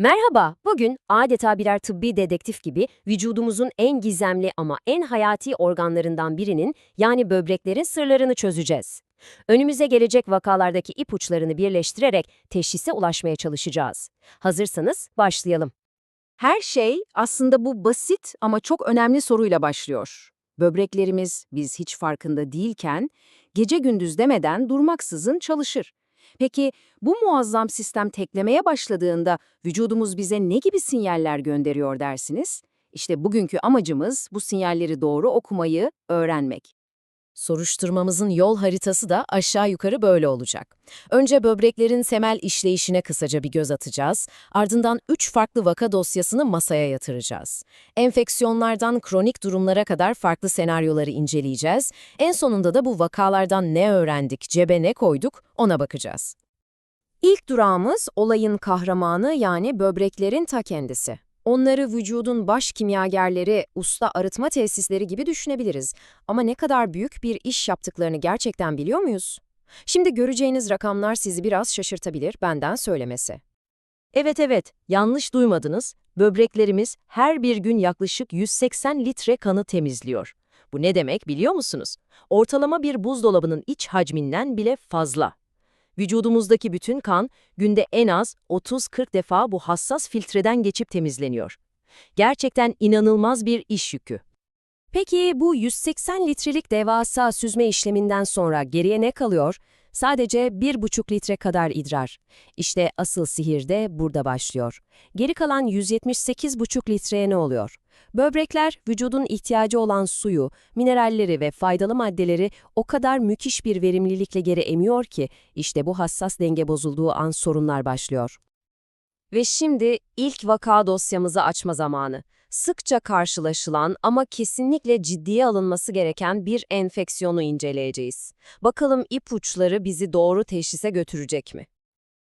Merhaba, bugün adeta birer tıbbi dedektif gibi vücudumuzun en gizemli ama en hayati organlarından birinin yani böbreklerin sırlarını çözeceğiz. Önümüze gelecek vakalardaki ipuçlarını birleştirerek teşhise ulaşmaya çalışacağız. Hazırsanız başlayalım. Her şey aslında bu basit ama çok önemli soruyla başlıyor. Böbreklerimiz biz hiç farkında değilken gece gündüz demeden durmaksızın çalışır. Peki bu muazzam sistem teklemeye başladığında vücudumuz bize ne gibi sinyaller gönderiyor dersiniz? İşte bugünkü amacımız bu sinyalleri doğru okumayı öğrenmek. Soruşturmamızın yol haritası da aşağı yukarı böyle olacak. Önce böbreklerin temel işleyişine kısaca bir göz atacağız. Ardından üç farklı vaka dosyasını masaya yatıracağız. Enfeksiyonlardan kronik durumlara kadar farklı senaryoları inceleyeceğiz. En sonunda da bu vakalardan ne öğrendik, cebe ne koyduk ona bakacağız. İlk durağımız olayın kahramanı yani böbreklerin ta kendisi. Onları vücudun baş kimyagerleri, usta arıtma tesisleri gibi düşünebiliriz. Ama ne kadar büyük bir iş yaptıklarını gerçekten biliyor muyuz? Şimdi göreceğiniz rakamlar sizi biraz şaşırtabilir, benden söylemesi. Evet evet, yanlış duymadınız. Böbreklerimiz her bir gün yaklaşık 180 litre kanı temizliyor. Bu ne demek biliyor musunuz? Ortalama bir buzdolabının iç hacminden bile fazla. Vücudumuzdaki bütün kan günde en az 30-40 defa bu hassas filtreden geçip temizleniyor. Gerçekten inanılmaz bir iş yükü. Peki bu 180 litrelik devasa süzme işleminden sonra geriye ne kalıyor? Sadece 1,5 litre kadar idrar. İşte asıl sihir de burada başlıyor. Geri kalan 178,5 litreye ne oluyor? Böbrekler vücudun ihtiyacı olan suyu, mineralleri ve faydalı maddeleri o kadar müthiş bir verimlilikle geri emiyor ki işte bu hassas denge bozulduğu an sorunlar başlıyor. Ve şimdi ilk vaka dosyamızı açma zamanı. Sıkça karşılaşılan ama kesinlikle ciddiye alınması gereken bir enfeksiyonu inceleyeceğiz. Bakalım ipuçları bizi doğru teşhise götürecek mi?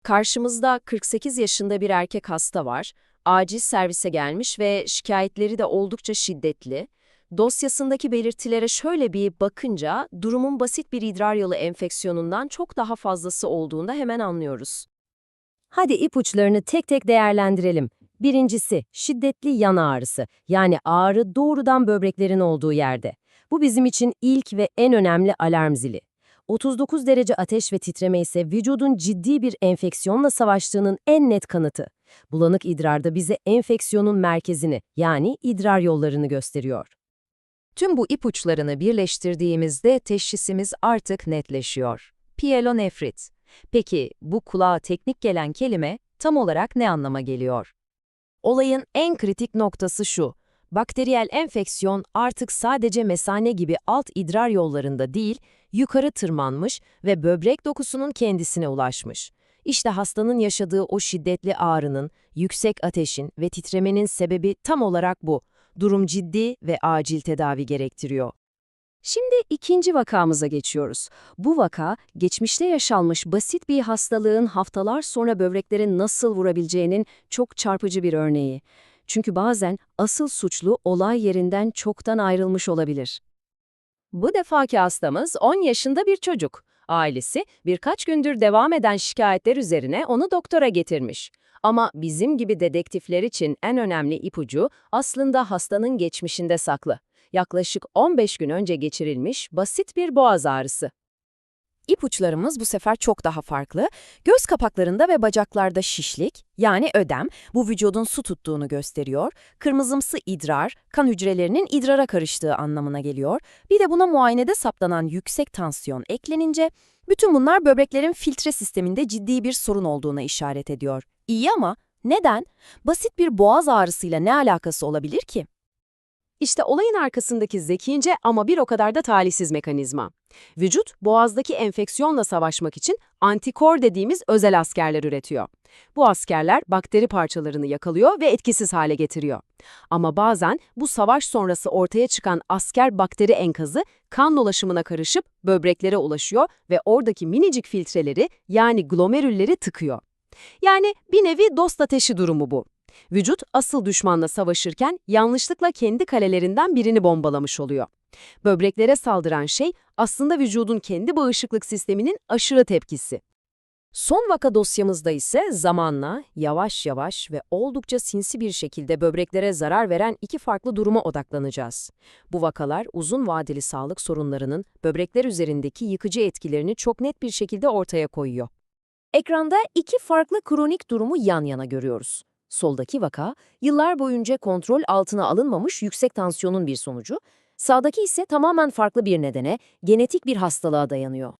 Karşımızda 48 yaşında bir erkek hasta var. Acil servise gelmiş ve şikayetleri de oldukça şiddetli. Dosyasındaki belirtilere şöyle bir bakınca durumun basit bir idrar yolu enfeksiyonundan çok daha fazlası olduğunda hemen anlıyoruz. Hadi ipuçlarını tek tek değerlendirelim. Birincisi, şiddetli yan ağrısı. Yani ağrı doğrudan böbreklerin olduğu yerde. Bu bizim için ilk ve en önemli alarm zili. 39 derece ateş ve titreme ise vücudun ciddi bir enfeksiyonla savaştığının en net kanıtı. Bulanık idrar da bize enfeksiyonun merkezini yani idrar yollarını gösteriyor. Tüm bu ipuçlarını birleştirdiğimizde teşhisimiz artık netleşiyor. Pyelonefrit. Peki bu kulağa teknik gelen kelime tam olarak ne anlama geliyor? Olayın en kritik noktası şu. Bakteriyel enfeksiyon artık sadece mesane gibi alt idrar yollarında değil, yukarı tırmanmış ve böbrek dokusunun kendisine ulaşmış. İşte hastanın yaşadığı o şiddetli ağrının, yüksek ateşin ve titremenin sebebi tam olarak bu. Durum ciddi ve acil tedavi gerektiriyor. Şimdi ikinci vakamıza geçiyoruz. Bu vaka, geçmişte yaşanmış basit bir hastalığın haftalar sonra böbreklere nasıl vurabileceğinin çok çarpıcı bir örneği. Çünkü bazen asıl suçlu olay yerinden çoktan ayrılmış olabilir. Bu defaki hastamız 10 yaşında bir çocuk. Ailesi birkaç gündür devam eden şikayetler üzerine onu doktora getirmiş. Ama bizim gibi dedektifler için en önemli ipucu aslında hastanın geçmişinde saklı. Yaklaşık 15 gün önce geçirilmiş basit bir boğaz ağrısı. İpuçlarımız bu sefer çok daha farklı. Göz kapaklarında ve bacaklarda şişlik, yani ödem, bu vücudun su tuttuğunu gösteriyor. Kırmızımsı idrar, kan hücrelerinin idrara karıştığı anlamına geliyor. Bir de buna muayenede saptanan yüksek tansiyon eklenince, bütün bunlar böbreklerin filtre sisteminde ciddi bir sorun olduğuna işaret ediyor. İyi ama neden? Basit bir boğaz ağrısıyla ne alakası olabilir ki? İşte olayın arkasındaki zekice ama bir o kadar da talihsiz mekanizma. Vücut, boğazdaki enfeksiyonla savaşmak için antikor dediğimiz özel askerler üretiyor. Bu askerler bakteri parçalarını yakalıyor ve etkisiz hale getiriyor. Ama bazen bu savaş sonrası ortaya çıkan asker bakteri enkazı kan dolaşımına karışıp böbreklere ulaşıyor ve oradaki minicik filtreleri yani glomerülleri tıkıyor. Yani bir nevi dost ateşi durumu bu. Vücut asıl düşmanla savaşırken yanlışlıkla kendi kalelerinden birini bombalamış oluyor. Böbreklere saldıran şey aslında vücudun kendi bağışıklık sisteminin aşırı tepkisi. Son vaka dosyamızda ise zamanla, yavaş yavaş ve oldukça sinsi bir şekilde böbreklere zarar veren iki farklı duruma odaklanacağız. Bu vakalar uzun vadeli sağlık sorunlarının böbrekler üzerindeki yıkıcı etkilerini çok net bir şekilde ortaya koyuyor. Ekranda iki farklı kronik durumu yan yana görüyoruz. Soldaki vaka, yıllar boyunca kontrol altına alınmamış yüksek tansiyonun bir sonucu, sağdaki ise tamamen farklı bir nedene, genetik bir hastalığa dayanıyor.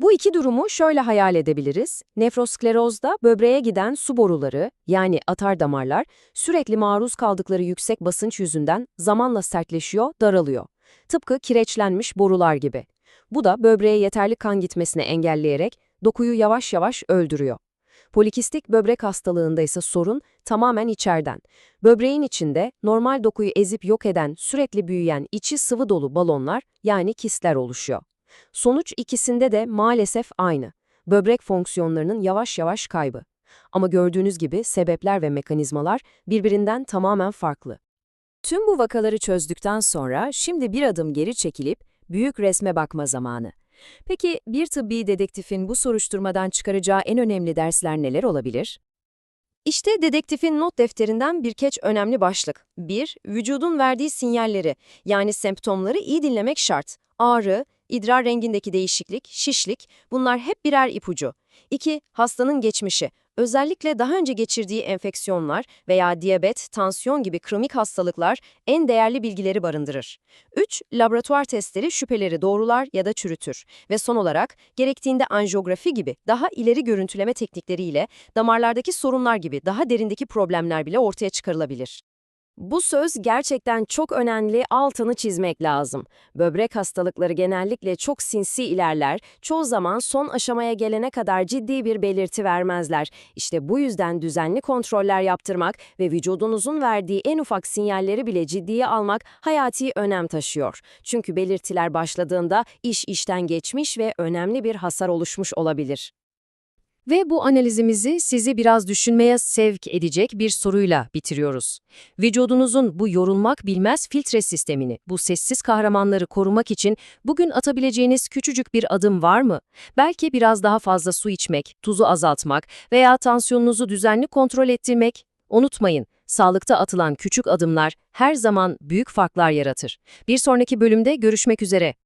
Bu iki durumu şöyle hayal edebiliriz. Nefrosklerozda böbreğe giden su boruları, yani atar damarlar, sürekli maruz kaldıkları yüksek basınç yüzünden zamanla sertleşiyor, daralıyor. Tıpkı kireçlenmiş borular gibi. Bu da böbreğe yeterli kan gitmesini engelleyerek dokuyu yavaş yavaş öldürüyor. Polikistik böbrek hastalığında ise sorun tamamen içeriden. Böbreğin içinde normal dokuyu ezip yok eden, sürekli büyüyen içi sıvı dolu balonlar yani kistler oluşuyor. Sonuç ikisinde de maalesef aynı. Böbrek fonksiyonlarının yavaş yavaş kaybı. Ama gördüğünüz gibi sebepler ve mekanizmalar birbirinden tamamen farklı. Tüm bu vakaları çözdükten sonra şimdi bir adım geri çekilip büyük resme bakma zamanı. Peki bir tıbbi dedektifin bu soruşturmadan çıkaracağı en önemli dersler neler olabilir? İşte dedektifin not defterinden birkaç önemli başlık. 1. Vücudun verdiği sinyalleri, yani semptomları iyi dinlemek şart. Ağrı, idrar rengindeki değişiklik, şişlik, bunlar hep birer ipucu. 2. Hastanın geçmişi, özellikle daha önce geçirdiği enfeksiyonlar veya diyabet, tansiyon gibi kronik hastalıklar en değerli bilgileri barındırır. 3. Laboratuvar testleri şüpheleri doğrular ya da çürütür. Ve son olarak, gerektiğinde anjiyografi gibi daha ileri görüntüleme teknikleriyle damarlardaki sorunlar gibi daha derindeki problemler bile ortaya çıkarılabilir. Bu söz gerçekten çok önemli, altını çizmek lazım. Böbrek hastalıkları genellikle çok sinsi ilerler, çoğu zaman son aşamaya gelene kadar ciddi bir belirti vermezler. İşte bu yüzden düzenli kontroller yaptırmak ve vücudunuzun verdiği en ufak sinyalleri bile ciddiye almak hayati önem taşıyor. Çünkü belirtiler başladığında iş işten geçmiş ve önemli bir hasar oluşmuş olabilir. Ve bu analizimizi sizi biraz düşünmeye sevk edecek bir soruyla bitiriyoruz. Vücudunuzun bu yorulmak bilmez filtre sistemini, bu sessiz kahramanları korumak için bugün atabileceğiniz küçücük bir adım var mı? Belki biraz daha fazla su içmek, tuzu azaltmak veya tansiyonunuzu düzenli kontrol ettirmek. Unutmayın, sağlıkta atılan küçük adımlar her zaman büyük farklar yaratır. Bir sonraki bölümde görüşmek üzere.